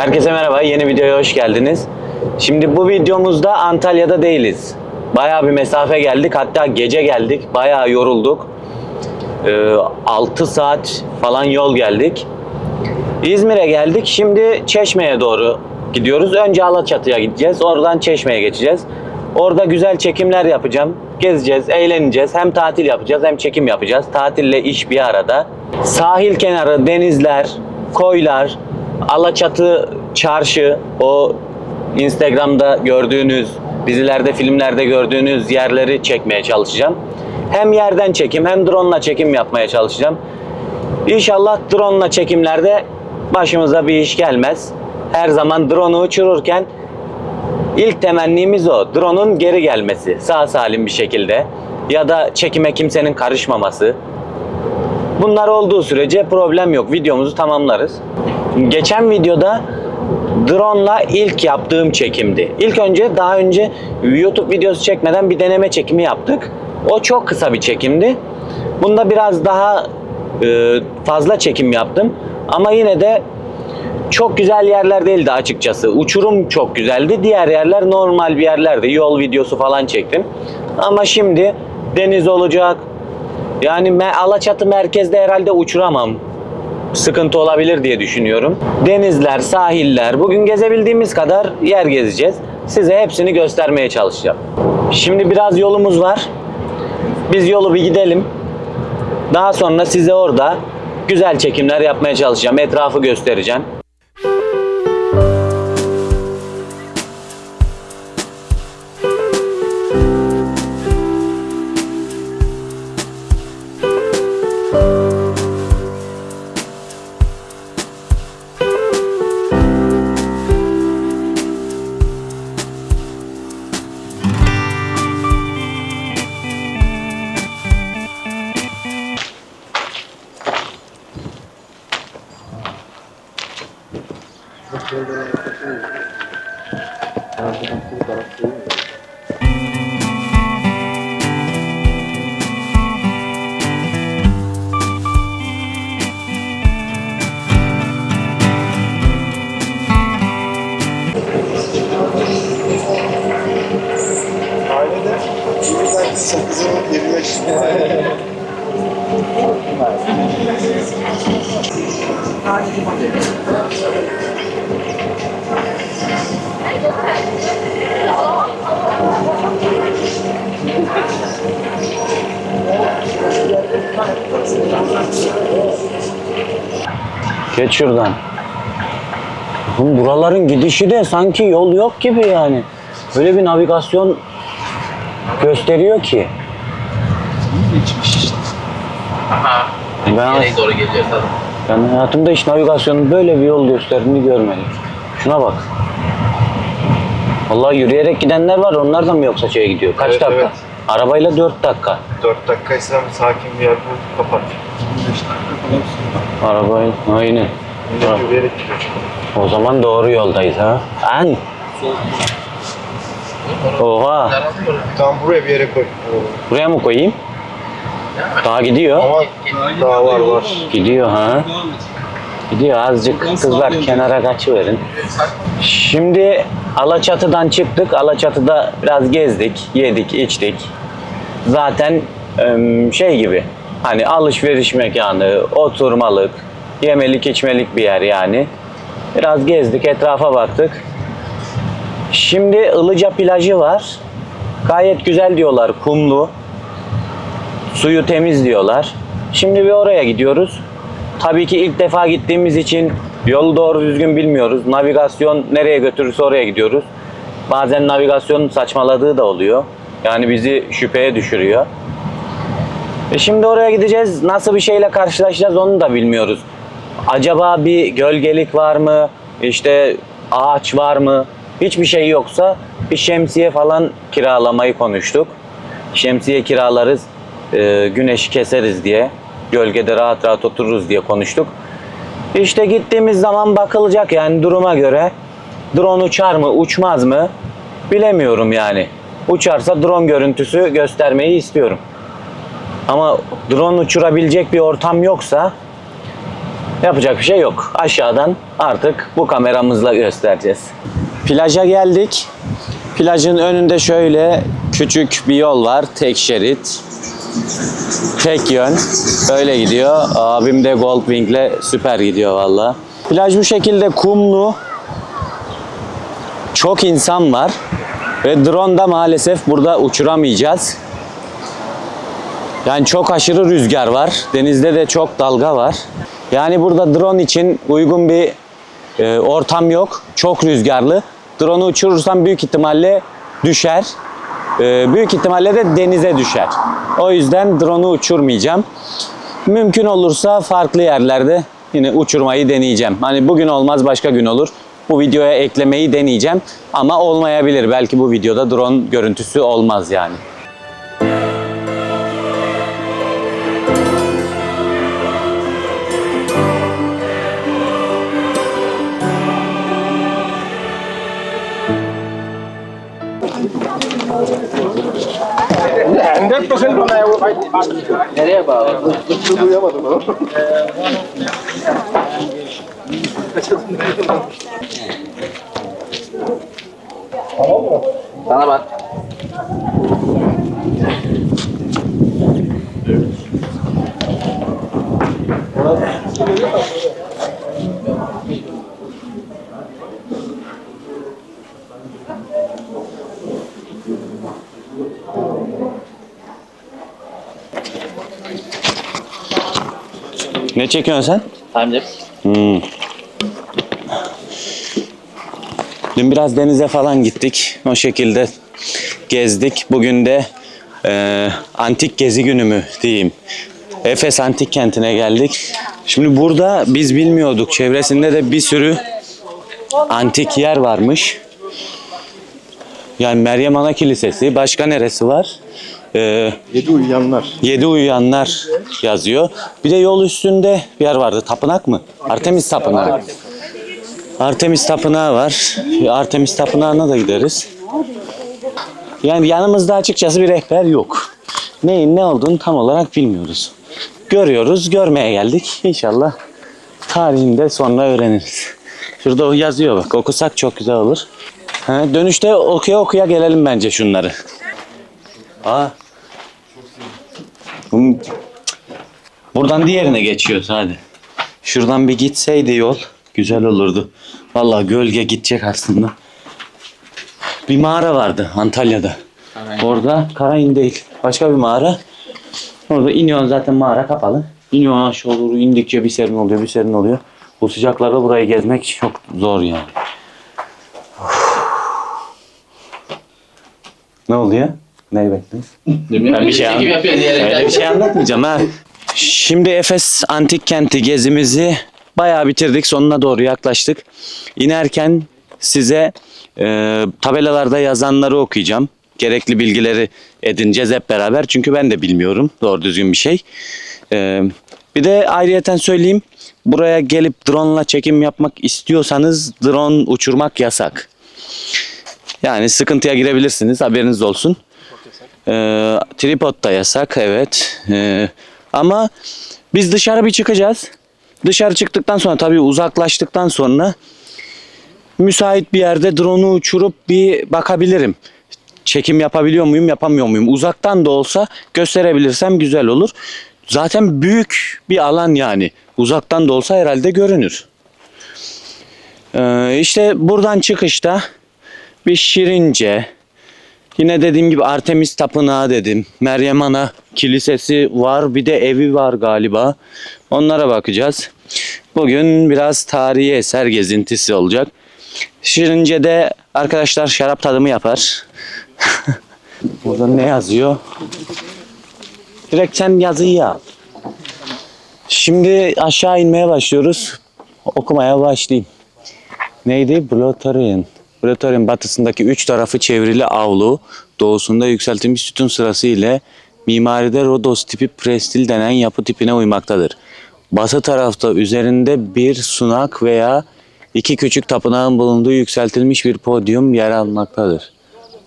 Herkese merhaba, yeni videoya hoş geldiniz. Şimdi bu videomuzda Antalya'da değiliz. Bayağı bir mesafe geldik, hatta gece geldik, bayağı yorulduk. Ee, 6 saat falan yol geldik. İzmir'e geldik, şimdi Çeşme'ye doğru gidiyoruz. Önce Alaçatı'ya gideceğiz, oradan Çeşme'ye geçeceğiz. Orada güzel çekimler yapacağım. Gezeceğiz, eğleneceğiz. Hem tatil yapacağız hem çekim yapacağız. Tatille iş bir arada. Sahil kenarı, denizler, koylar, Alaçatı çarşı, o Instagram'da gördüğünüz, dizilerde, filmlerde gördüğünüz yerleri çekmeye çalışacağım. Hem yerden çekim hem drone'la çekim yapmaya çalışacağım. İnşallah drone'la çekimlerde başımıza bir iş gelmez. Her zaman drone'u uçururken ilk temennimiz o. Drone'un geri gelmesi. Sağ salim bir şekilde. Ya da çekime kimsenin karışmaması. Bunlar olduğu sürece problem yok. Videomuzu tamamlarız. Geçen videoda drone'la ilk yaptığım çekimdi. İlk önce daha önce YouTube videosu çekmeden bir deneme çekimi yaptık. O çok kısa bir çekimdi. Bunda biraz daha e, fazla çekim yaptım. Ama yine de çok güzel yerler değildi açıkçası. Uçurum çok güzeldi. Diğer yerler normal bir yerlerdi. Yol videosu falan çektim. Ama şimdi deniz olacak. Yani Alaçatı merkezde herhalde uçuramam. Sıkıntı olabilir diye düşünüyorum. Denizler, sahiller. Bugün gezebildiğimiz kadar yer gezeceğiz. Size hepsini göstermeye çalışacağım. Şimdi biraz yolumuz var. Biz yolu bir gidelim. Daha sonra size orada güzel çekimler yapmaya çalışacağım. Etrafı göstereceğim. Geç şuradan. Oğlum buraların gidişi de sanki yol yok gibi yani. Öyle bir navigasyon gösteriyor ki. Aha. Ben- Nereye doğru geliyor tabii. Ben hayatımda hiç navigasyonun böyle bir yol gösterdiğini görmedim. Şuna bak. Vallahi yürüyerek gidenler var. Onlar da mı yoksa şeye gidiyor? Kaç Evet, dakika? evet. Arabayla 4 dakika. 4 dakikaysa sakin bir yer bul kapat. Arabayla aynen. Millet yürüyerek gidiyor çünkü. O zaman doğru yoldayız ha. An. Oha. Tam buraya bir yere koy. Buraya mı koyayım? Daha gidiyor. Ama daha var var. Gidiyor ha. Gidiyor azıcık kızlar kenara kaçıverin. Şimdi Alaçatı'dan çıktık. Alaçatı'da biraz gezdik, yedik, içtik. Zaten şey gibi hani alışveriş mekanı, oturmalık, yemelik içmelik bir yer yani. Biraz gezdik, etrafa baktık. Şimdi Ilıca plajı var. Gayet güzel diyorlar, kumlu. Suyu temiz diyorlar. Şimdi bir oraya gidiyoruz. Tabii ki ilk defa gittiğimiz için yolu doğru düzgün bilmiyoruz. Navigasyon nereye götürürse oraya gidiyoruz. Bazen navigasyonun saçmaladığı da oluyor. Yani bizi şüpheye düşürüyor. E şimdi oraya gideceğiz. Nasıl bir şeyle karşılaşacağız onu da bilmiyoruz. Acaba bir gölgelik var mı? İşte ağaç var mı? Hiçbir şey yoksa bir şemsiye falan kiralamayı konuştuk. Şemsiye kiralarız, e, güneşi keseriz diye, gölgede rahat rahat otururuz diye konuştuk. İşte gittiğimiz zaman bakılacak yani duruma göre. Drone uçar mı, uçmaz mı bilemiyorum yani. Uçarsa drone görüntüsü göstermeyi istiyorum. Ama drone uçurabilecek bir ortam yoksa Yapacak bir şey yok. Aşağıdan artık bu kameramızla göstereceğiz. Plaja geldik. Plajın önünde şöyle küçük bir yol var. Tek şerit. Tek yön. Böyle gidiyor. Abim de Goldwing'le süper gidiyor valla. Plaj bu şekilde kumlu. Çok insan var. Ve drone da maalesef burada uçuramayacağız. Yani çok aşırı rüzgar var. Denizde de çok dalga var. Yani burada drone için uygun bir e, ortam yok. Çok rüzgarlı. Drone'u uçurursam büyük ihtimalle düşer. E, büyük ihtimalle de denize düşer. O yüzden drone'u uçurmayacağım. Mümkün olursa farklı yerlerde yine uçurmayı deneyeceğim. Hani bugün olmaz başka gün olur. Bu videoya eklemeyi deneyeceğim. Ama olmayabilir. Belki bu videoda drone görüntüsü olmaz yani. Nereye bağlı? Sana bak. Ne çekiyorsun sen? Timelaps. Hmm. Dün biraz denize falan gittik. O şekilde gezdik. Bugün de e, antik gezi günü mü diyeyim. Efes antik kentine geldik. Şimdi burada biz bilmiyorduk. Çevresinde de bir sürü antik yer varmış. Yani Meryem Ana Kilisesi. Başka neresi var? Ee, Yedi uyuyanlar. Yedi uyuyanlar yazıyor. Bir de yol üstünde bir yer vardı. Tapınak mı? Artemis Tapınağı. Artemis Tapınağı var. Artemis Tapınağı'na da gideriz. Yani yanımızda açıkçası bir rehber yok. Neyin ne olduğunu tam olarak bilmiyoruz. Görüyoruz, görmeye geldik. İnşallah tarihinde sonra öğreniriz. Şurada o yazıyor bak. Okusak çok güzel olur. Ha, dönüşte okuya okuya gelelim bence şunları. Aa. Bu- Buradan diğerine geçiyoruz hadi. Şuradan bir gitseydi yol güzel olurdu. Vallahi gölge gidecek aslında. Bir mağara vardı Antalya'da. Orada Karayın değil. Başka bir mağara. Orada iniyorsun zaten mağara kapalı. İniyorsun aşağı doğru indikçe bir serin oluyor bir serin oluyor. Bu sıcaklarda burayı gezmek çok zor yani. Ne oluyor? Neyi bekliyorsun? Ben bir şey yapıyor diyerekten. Öyle bir şey anlatmayacağım ha. Şimdi Efes Antik Kenti gezimizi bayağı bitirdik. Sonuna doğru yaklaştık. İnerken size e, tabelalarda yazanları okuyacağım. Gerekli bilgileri edineceğiz hep beraber. Çünkü ben de bilmiyorum doğru düzgün bir şey. E, bir de ayrıyeten söyleyeyim. Buraya gelip drone ile çekim yapmak istiyorsanız drone uçurmak yasak. Yani sıkıntıya girebilirsiniz haberiniz olsun. Ee, tripod da yasak evet. Ee, ama biz dışarı bir çıkacağız. Dışarı çıktıktan sonra tabii uzaklaştıktan sonra müsait bir yerde drone'u uçurup bir bakabilirim. Çekim yapabiliyor muyum, yapamıyor muyum? Uzaktan da olsa gösterebilirsem güzel olur. Zaten büyük bir alan yani. Uzaktan da olsa herhalde görünür. Ee, işte buradan çıkışta bir Şirince, Yine dediğim gibi Artemis Tapınağı dedim. Meryem Ana Kilisesi var. Bir de evi var galiba. Onlara bakacağız. Bugün biraz tarihi eser gezintisi olacak. Şirince'de arkadaşlar şarap tadımı yapar. Burada ne yazıyor? Direkt sen yazıyı al. Şimdi aşağı inmeye başlıyoruz. Okumaya başlayayım. Neydi? Blotarien. Blotarien batısındaki üç tarafı çevrili avlu, doğusunda yükseltilmiş sütun sırası ile mimaride Rodos tipi prestil denen yapı tipine uymaktadır. Batı tarafta üzerinde bir sunak veya iki küçük tapınağın bulunduğu yükseltilmiş bir podyum yer almaktadır.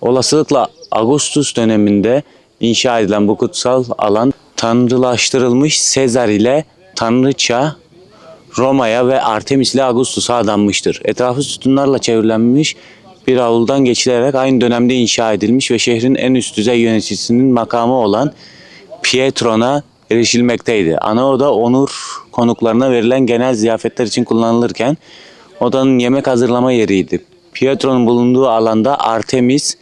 Olasılıkla Augustus döneminde inşa edilen bu kutsal alan tanrılaştırılmış Sezar ile tanrıça Roma'ya ve Artemis'le Augustus'a adanmıştır. Etrafı sütunlarla çevrilenmiş bir avludan geçilerek aynı dönemde inşa edilmiş ve şehrin en üst düzey yöneticisinin makamı olan Pietron'a erişilmekteydi. Ana oda onur konuklarına verilen genel ziyafetler için kullanılırken odanın yemek hazırlama yeriydi. Pietro'nun bulunduğu alanda Artemis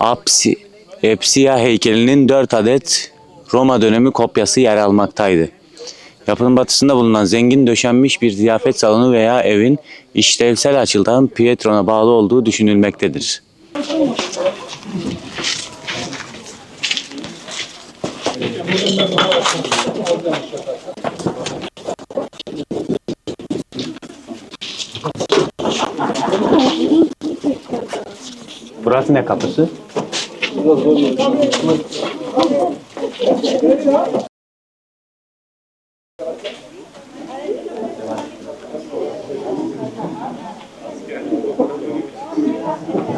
Apsi, Epsia heykelinin 4 adet Roma dönemi kopyası yer almaktaydı. Yapının batısında bulunan zengin döşenmiş bir ziyafet salonu veya evin işlevsel açıdan Pietron'a bağlı olduğu düşünülmektedir. Burası ne kapısı?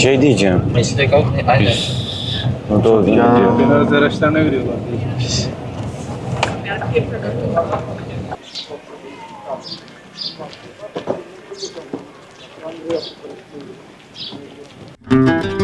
şey diyeceğim. Meslek al. Aynen. O doğru diyor. Genel araçlarına veriyorlar. Thank